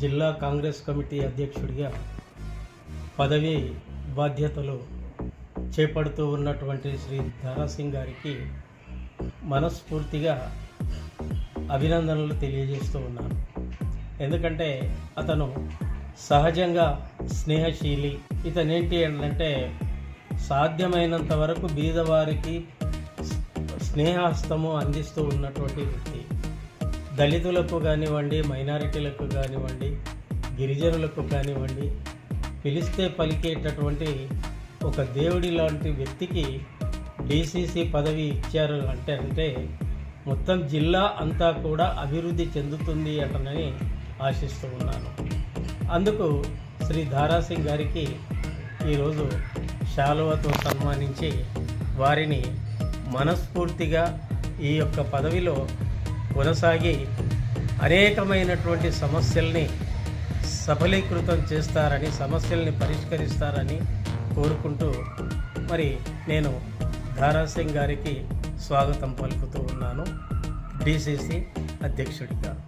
జిల్లా కాంగ్రెస్ కమిటీ అధ్యక్షుడిగా పదవి బాధ్యతలు చేపడుతూ ఉన్నటువంటి శ్రీ దారాసింగ్ గారికి మనస్ఫూర్తిగా అభినందనలు తెలియజేస్తూ ఉన్నాను. ఎందుకంటే అతను సహజంగా స్నేహశీలి. ఇతనేంటి అంటే సాధ్యమైనంత వరకు బీదవారికి స్నేహహస్తము అందిస్తూ ఉన్నటువంటి వ్యక్తి. దళితులకు కానివ్వండి మైనారిటీలకు కానివ్వండి గిరిజనులకు కానివ్వండి పిలిస్తే పలికేటటువంటి ఒక దేవుడి లాంటి వ్యక్తికి డీసీసీ పదవి ఇచ్చారు అంటే అంటే మొత్తం జిల్లా అంతా కూడా అభివృద్ధి చెందుతుంది అంటనని ఆశిస్తూ ఉన్నాను. అందుకు శ్రీ ధారాసింగ్ గారికి ఈరోజు శాలువతో సన్మానించి వారిని మనస్ఫూర్తిగా ఈ యొక్క పదవిలో కొనసాగి అనేకమైనటువంటి సమస్యల్ని సఫలీకృతం చేస్తారని సమస్యల్ని పరిష్కరిస్తారని కోరుకుంటూ మరి నేను ధారాసింగ్ గారికి స్వాగతం పలుకుతూ ఉన్నాను. డిసిసి అధ్యక్షుడిగా.